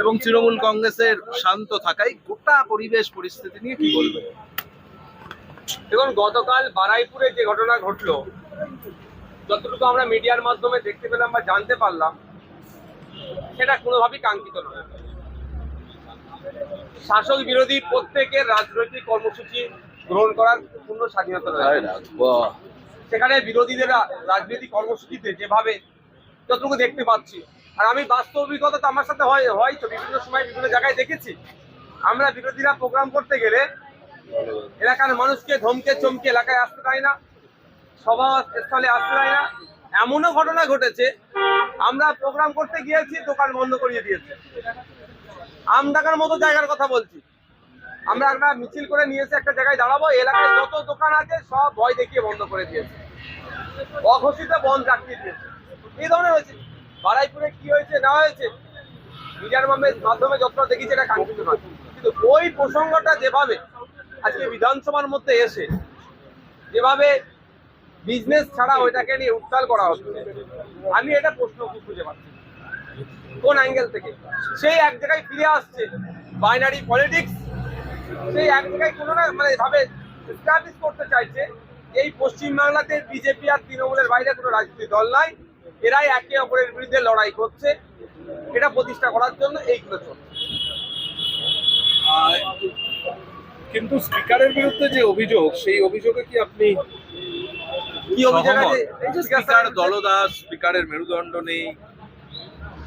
এবং তৃণমূল কংগ্রেসের শান্ত থাকায় গোটা পরিবেশ পরিস্থিতি নিয়ে কি বলবেন? দেখুন গতকাল বারাইপুরে যে ঘটনা ঘটলো যতটুকু আমরা মিডিয়ার মাধ্যমে দেখতে পেলাম বা জানতে পারলাম সেটা কোনোভাবেই কাঙ্ক্ষিত নয়। শাসক বিরোধী প্রত্যেকের রাজনৈতিক কর্মসূচি গ্রহণ করার পূর্ণ স্বাধীনতা রয়েছে। সেখানে বিরোধীদের রাজনৈতিক কর্মসূচিতে যেভাবে যতটুকু দেখতে পাচ্ছি আর আমি বাস্তব অভিজ্ঞতা তো আমার সাথে হয় হয় তো, বিভিন্ন সময় বিভিন্ন জায়গায় দেখেছি। আমরা বিরোধীরা প্রোগ্রাম করতে গেলে এলাকার মানুষকে ধমকে চমকে এলাকায় আসতে দেয় না, সভা স্থলে আসতে দেয় না। এমনও ঘটনা ঘটেছে, আমরা প্রোগ্রাম করতে গিয়েছি, দোকান বন্ধ করিয়ে দিয়েছে। আমডাকার মতো জায়গার কথা বলছি। আমরা একটা মিছিল করে নিয়ে এসে একটা জায়গায় দাঁড়াবো এলাকায় যত দোকান আছে, সব ভয় দেখিয়ে বন্ধ করে দিয়েছে। অঘোষিত বন্ধ রাখিয়ে দিয়েছে। এই ধরনের হয়েছে। বারাইপুরে কি হয়েছে, না হয়েছে, মিডিয়ার মাধ্যমে- যতটা দেখেছি এটা কাঙ্ক্ষিত নয়। কিন্তু ওই প্রসঙ্গটা যেভাবে আজকে বিধানসভার মধ্যে এসে যেভাবে বিজনেস ছাড়া ওইটাকে নিয়ে উত্তাল করা হচ্ছে, আমি এটা প্রশ্ন খুঁজে পাচ্ছি কোন অ্যাঙ্গেল থেকে? সেই এক জায়গায় ফিরে আসছে বাইনারি পলিটিক্স সেই এক জায়গায় কোনো না মানে ভাবে এস্টাবলিশ করতে চাইছে। এই পশ্চিমবাংলাতে বিজেপি আর তৃণমূলের বাইরে কোনো রাজনৈতিক দল নাই। এরাই একে অপরের বিরুদ্ধে লড়াই করছে। এটা প্রতিষ্ঠা করার জন্য এইগুলো চলছে। কিন্তু স্পিকারের বিরুদ্ধে যে অভিযোগ সেই অভিযোগে কি আপনি কি অভিযোগ স্পিকার দলদাস স্পিকারের মেরুদণ্ড নেই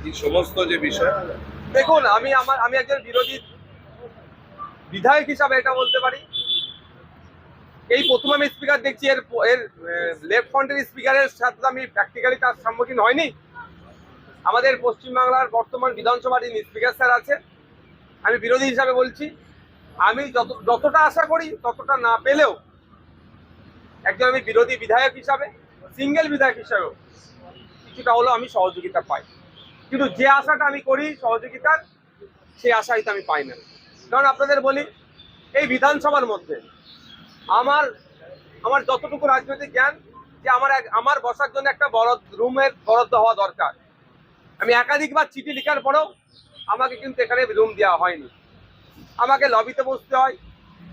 এই সমস্ত যে বিষয়। দেখুন আমি আমার আমি একজন বিরোধী বিধায়ক হিসাবে এটা বলতে পারি। এই প্রথম আমি স্পিকার দেখছি, এর এর লেফট ফ্রন্টের স্পিকারের সাথে আমি প্র্যাকটিক্যালি তার সম্মুখীন হয়নি। আমাদের পশ্চিমবাংলার বর্তমান বিধানসভার যিনি স্পিকার স্যার আছে আমি বিরোধী হিসাবে বলছি, আমি যত যতটা আশা করি, ততটা না পেলেও একজন আমি বিরোধী বিধায়ক হিসাবে সিঙ্গেল বিধায়ক হিসাবেও কিছুটা হলেও আমি সহযোগিতা পাই। কিন্তু যে আশাটা আমি করি সহযোগিতার, সেই আশা হয়তো আমি পাই না। কারণ আপনাদের বলি, এই বিধানসভার মধ্যে আমার আমার যতটুকু রাজনৈতিক জ্ঞান, যে আমার আমার বসার জন্য একটা বড় রুমের বরাদ্দ হওয়া দরকার। আমি একাধিকবার চিঠি লেখার পরেও আমাকে কিন্তু এখানে রুম দেওয়া হয়নি। আমাকে লবিতে বসতে হয়,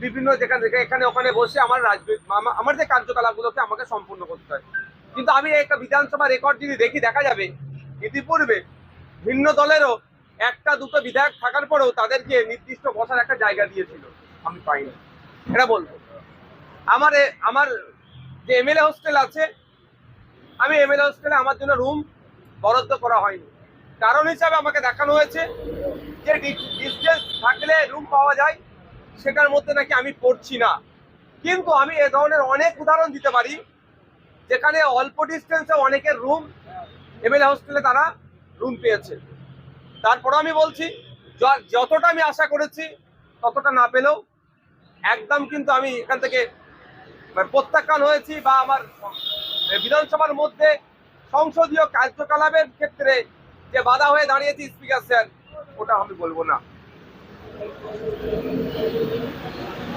বিভিন্ন যেখানে যেখানে এখানে ওখানে বসে আমার রাজনৈতিক আমার যে কার্যকলাপগুলোকে আমাকে সম্পূর্ণ করতে হয়। কিন্তু আমি একটা বিধানসভা রেকর্ড যদি দেখি, দেখা যাবে, ইতিপূর্বে ভিন্ন দলেরও একটা, দুটো বিধায়ক থাকার পরেও তাদেরকে নির্দিষ্ট বসার একটা জায়গা দিয়েছিল। আমি পাইনি। এটা বলব। আমার আমার যে এমএলএ হোস্টেল আছে, আমি এমএলএ হোস্টেলে আমার জন্য রুম বরাদ্দ করা হয়নি। কারণ হিসাবে আমাকে দেখানো হয়েছে যে ডিস্টেন্স থাকলে রুম পাওয়া যায়, সেটার মধ্যে নাকি আমি পড়ছি না। কিন্তু আমি এ ধরনের অনেক উদাহরণ দিতে পারি, যেখানে অল্প ডিস্টেন্সে অনেকের রুম এমএলএ হোস্টেলে তারা রুম পেয়েছে। তারপরে আমি বলছি যতটা আমি আশা করেছি, ততটা না পেলেও একদম কিন্তু আমি এখান থেকে প্রত্যাখ্যান হয়েছি বা আমার বিধানসভার মধ্যে সংসদীয় কার্যকলাপের ক্ষেত্রে যে বাধা হয়ে দাঁড়িয়েছি স্পিকার স্যার ওটা আমি বলব না।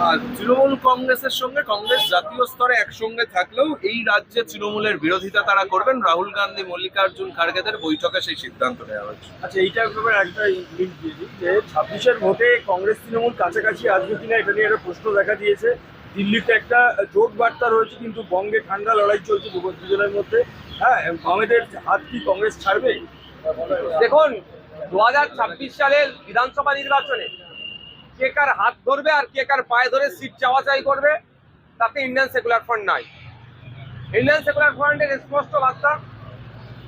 আর তৃণমূল কংগ্রেসের সঙ্গে কংগ্রেস জাতীয় স্তরে একসঙ্গে থাকলেও এই রাজ্যে তৃণমূলের বিরোধিতা তারা করবেন। রাহুল গান্ধী মল্লিকার্জুন খার্গেদের বৈঠকে সেই সিদ্ধান্ত নেওয়া হয়েছে। আচ্ছা এইটার ব্যাপারে একটা লিঙ্ক দিয়ে দিই যে ছাব্বিশের ভোটে কংগ্রেস তৃণমূল কাছাকাছি আসবে কিনা এটা নিয়ে একটা প্রশ্ন দেখা দিয়েছে। দিল্লিতে একটা জোট বার্তা রয়েছে, কিন্তু বঙ্গে ঠান্ডা লড়াই চলছে দুজন দুজনের মধ্যে। হ্যাঁ বামেদের হাত কি কংগ্রেস ছাড়বে? দেখুন, দু হাজার ছাব্বিশ সালের বিধানসভা নির্বাচনে কে কার হাত ধরবে আর কে কার পায়ে ধরে সিট চাওয়া চাই করবে, তাতে ইন্ডিয়ান সেকুলার ফ্রন্ট নাই। ইন্ডিয়ান সেকুলার ফ্রন্টের স্পষ্ট বার্তা,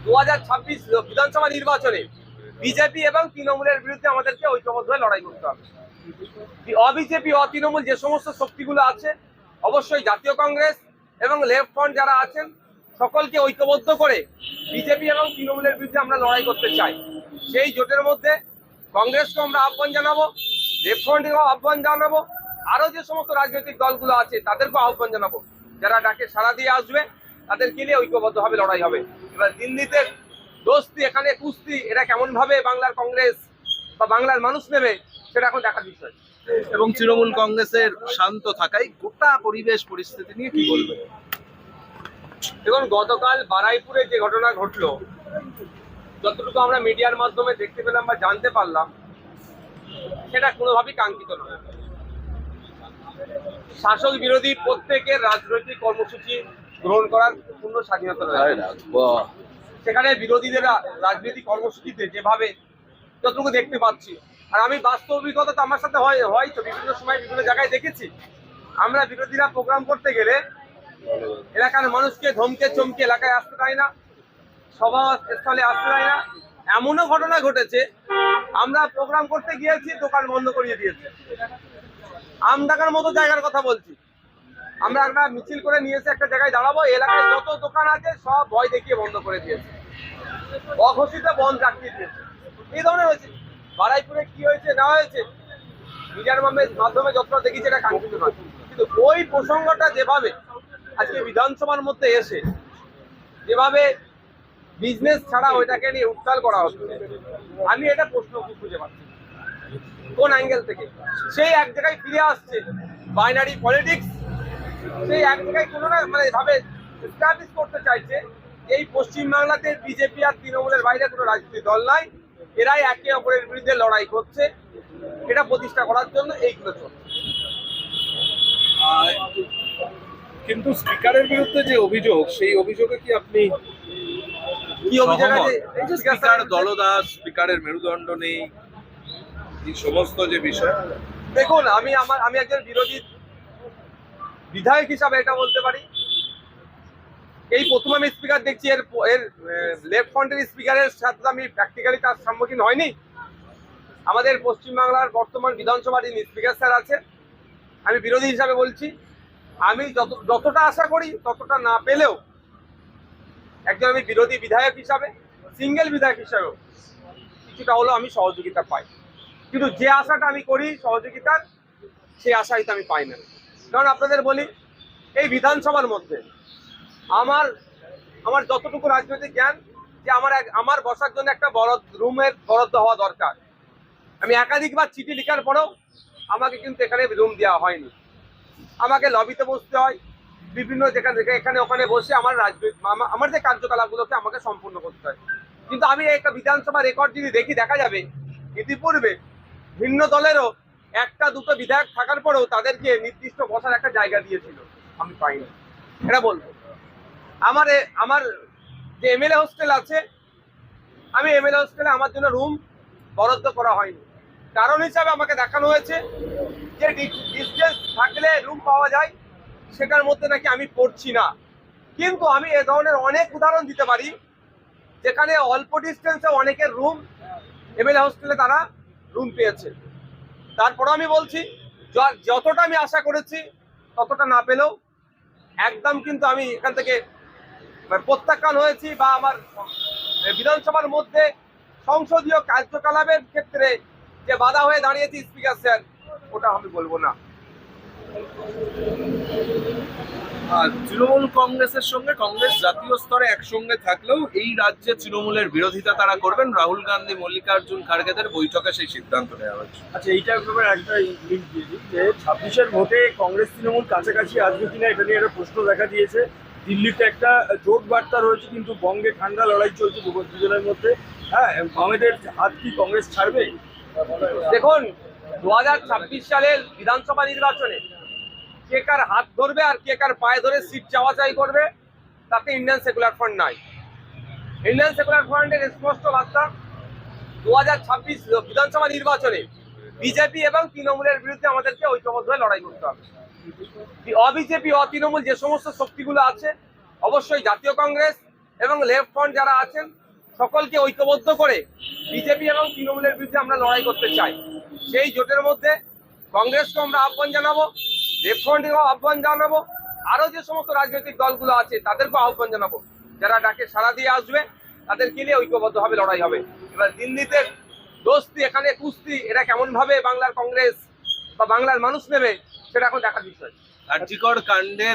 দু হাজার ছাব্বিশ বিধানসভা নির্বাচনে বিজেপি এবং তৃণমূলের বিরুদ্ধে আমাদেরকে ঐক্যবদ্ধ হয়ে লড়াই করতে হবে। অবিজেপি অতৃণমূল যে সমস্ত শক্তিগুলো আছে, অবশ্যই জাতীয় কংগ্রেস এবং লেফট ফ্রন্ট যারা আছেন, সকলকে ঐক্যবদ্ধ করে বিজেপি এবং তৃণমূলের বিরুদ্ধে আমরা লড়াই করতে চাই। সেই জোটের মধ্যে কংগ্রেসকে আমরা আহ্বান জানাব, লেফট ফ্রন্টেরও আহ্বান জানাব আরও যে সমস্ত রাজনৈতিক দলগুলো আছে, তাদেরকেও আহ্বান জানাব। যারা ডাকে সাড়া দিয়ে আসবে তাদেরকে নিয়ে ঐক্যবদ্ধভাবে লড়াই হবে? এবার দিল্লিতে দোস্তি, এখানে কুস্তি এটা কেমন ভাবে বাংলার কংগ্রেস বা বাংলার মানুষ নেবে সেটা এখন দেখার বিষয়। এবং তৃণমূল কংগ্রেসের শান্ত থাকায় গোটা পরিবেশ পরিস্থিতি নিয়ে কি বলবেন? দেখুন গতকাল বারাইপুরে যে ঘটনা ঘটলো যতটুকু আমরা মিডিয়ার মাধ্যমে দেখতে পেলাম বা জানতে পারলাম সেটা কোনোভাবেই কাঙ্ক্ষিত নয়। শাসক বিরোধী প্রত্যেকের রাজনৈতিক কর্মসূচি গ্রহণ করার পূর্ণ স্বাধীনতা রয়েছে। সেখানে বিরোধীদের রাজনৈতিক কর্মসূচিতে যেভাবে যতটুকু দেখতে পাচ্ছি। আর আমি বাস্তব অভিজ্ঞতা তো আমার সাথে হয় হয় তো, বিভিন্ন সময় বিভিন্ন জায়গায় দেখেছি। আমরা বিরোধীরা প্রোগ্রাম করতে গেলে এলাকার মানুষকে ধমকে চমকে এলাকায় আসতে দেয় না, সভা স্থলে আসতে দেয় না। এমনও ঘটনা ঘটেছে, আমরা প্রোগ্রাম করতে গিয়েছি, দোকান বন্ধ করিয়ে দিয়েছে। আমডাকার মতো জায়গার কথা বলছি। আমরা একটা মিছিল করে নিয়ে এসে একটা জায়গায় দাঁড়াবো এলাকায় যত দোকান আছে, সব ভয় দেখিয়ে বন্ধ করে দিয়েছে। অঘোষিত বন্ধ রাখিয়ে দিয়েছে। এই ধরনের হয়েছে। বারাইপুরে কি হয়েছে, না হয়েছে, মিডিয়ার মাধ্যমে- যতটা দেখেছি এটা কাঙ্ক্ষিত নয়। কিন্তু ওই প্রসঙ্গটা যেভাবে আজকে বিধানসভার মধ্যে এসে, যেভাবে বিজনেস ছাড়া ওইটাকে নিয়ে উত্তাল করা হচ্ছে, আমি এটা প্রশ্ন খুঁজে পাচ্ছি। কোন অ্যাঙ্গেল থেকে? সেই এক জায়গায় ফিরে আসছে বাইনারি পলিটিক্স সেই এক জায়গায় কোনো না মানে ভাবে এস্টাবলিশ করতে চাইছে। এই পশ্চিমবাংলাতে বিজেপি আর তৃণমূলের বাইরে কোনো রাজনৈতিক দল নাই। এরাই একে অপরের বিরুদ্ধে লড়াই করছে। এটা প্রতিষ্ঠা করার জন্য এইগুলো চলছে। কিন্তু স্পিকারের বিরুদ্ধে যে অভিযোগ সেই অভিযোগে কি আপনি কি অভিযোগ আছে? স্পিকার দলদাস স্পিকারের মেরুদণ্ড নেই এই সমস্ত যে বিষয়। দেখুন আমি আমার আমি একজন বিরোধী বিধায়ক হিসাবে এটা বলতে পারি। এই প্রথম আমি স্পিকার দেখছি, এর এর লেফট ফ্রন্টের স্পিকারের সাথে আমি প্র্যাকটিক্যালি তার সম্মুখীন হয়নি। আমাদের পশ্চিমবাংলার বর্তমান বিধানসভার যিনি স্পিকার স্যার আছে আমি বিরোধী হিসাবে বলছি, আমি যত যতটা আশা করি, ততটা না পেলেও একজন আমি বিরোধী বিধায়ক হিসাবে সিঙ্গেল বিধায়ক হিসাবেও কিছুটা হলেও আমি সহযোগিতা পাই। কিন্তু যে আশাটা আমি করি সহযোগিতার, সেই আশা হয়তো আমি পাই না। কারণ আপনাদের বলি, এই বিধানসভার মধ্যে আমার আমার যতটুকু রাজনৈতিক জ্ঞান, যে আমার আমার বসার জন্য একটা বড় রুমের বরাদ্দ হওয়া দরকার। আমি একাধিকবার চিঠি লেখার পরেও আমাকে কিন্তু এখানে রুম দেওয়া হয়নি। আমাকে লবিতে বসতে হয়। বিভিন্ন যেখানে যেখানে এখানে ওখানে বসে আমার রাজনৈতিক আমার যে কার্যকলাপগুলোকে আমাকে সম্পূর্ণ করতে হয়। কিন্তু আমি একটা বিধানসভা রেকর্ড যদি দেখি, দেখা যাবে, ইতিপূর্বে ভিন্ন দলেরও একটা, দুটো বিধায়ক থাকার পরেও তাদেরকে নির্দিষ্ট বসার একটা জায়গা দিয়েছিল। আমি পাইনি। এটা বলব। আমার আমার যে এমএলএ হোস্টেল আছে, আমি এমএলএ হোস্টেলে আমার জন্য রুম বরাদ্দ করা হয়নি। কারণ হিসাবে আমাকে দেখানো হয়েছে যে ডিস্টেন্স থাকলে রুম পাওয়া যায়, সেটার মধ্যে নাকি আমি পড়ছি না। কিন্তু আমি এ ধরনের অনেক উদাহরণ দিতে পারি, যেখানে অল্প ডিস্টেন্সে অনেকের রুম এমএলএ হোস্টেলে তারা রুম পেয়েছে। তারপরও আমি বলছি যতটা আমি আশা করেছি, ততটা না পেলেও একদম কিন্তু আমি এখান থেকে প্রত্যাখ্যান হয়েছি বা আমার বিধানসভার মধ্যে সংসদীয় কার্যকলাপের ক্ষেত্রে যে বাধা হয়ে দাঁড়িয়েছি স্পিকার স্যার ওটা আমি বলব না। আর তৃণমূল কংগ্রেসের সঙ্গে কংগ্রেস জাতীয় স্তরে একসঙ্গে থাকলেও এই রাজ্যে তৃণমূলের বিরোধিতা তারা করবেন। রাহুল গান্ধী মল্লিকার্জুন খার্গেদের বৈঠকে সেই সিদ্ধান্ত নেওয়া হয়েছে। আচ্ছা এইটার ব্যাপারে একটা লিঙ্ক দিয়ে দিই যে ছাব্বিশের ভোটে কংগ্রেস তৃণমূল কাছাকাছি আসবে কিনা এটা নিয়ে একটা প্রশ্ন দেখা দিয়েছে। দিল্লিতে একটা জোট বার্তা রয়েছে, কিন্তু বঙ্গে ঠান্ডা লড়াই চলছে দুজন- দুজনের মধ্যে। হ্যাঁ বামেদের হাত কি কংগ্রেস ছাড়বে? দেখুন দু হাজার ছাব্বিশ সালের বিধানসভা নির্বাচনে কে কার হাত ধরবে আর কে কার পায়ে ধরে সিট চাওয়া চাই করবে, তাতে ইন্ডিয়ান সেকুলার ফ্রন্ট নাই। ইন্ডিয়ান সেকুলার ফ্রন্টের স্পষ্ট বার্তা দু বিধানসভা নির্বাচনে বিজেপি এবং তৃণমূলের বিরুদ্ধে আমাদেরকে ঐক্যবদ্ধ হয়ে লড়াই করতে হবে। অবিজেপি অতৃণমূল যে সমস্ত শক্তিগুলো আছে, অবশ্যই জাতীয় কংগ্রেস এবং লেফট ফ্রন্ট যারা আছেন, সকলকে ঐক্যবদ্ধ করে বিজেপি এবং তৃণমূলের বিরুদ্ধে আমরা লড়াই করতে চাই। সেই জোটের মধ্যে কংগ্রেসকে আমরা আহ্বান জানাব, লেফট ফ্রন্টেরও আহ্বান জানাব আরও যে সমস্ত রাজনৈতিক দলগুলো আছে তাদেরকেও আহ্বান জানাব। যারা ডাকে সাড়া দিয়ে আসবে তাদেরকে নিয়ে ঐক্যবদ্ধভাবে লড়াই হবে? এবার দিল্লিতে দোস্তি, এখানে কুস্তি এটা কেমন ভাবে বাংলার কংগ্রেস বা বাংলার মানুষ নেবে? সেটা এখন দেখার বিষয়। আর্জিকর কাণ্ডে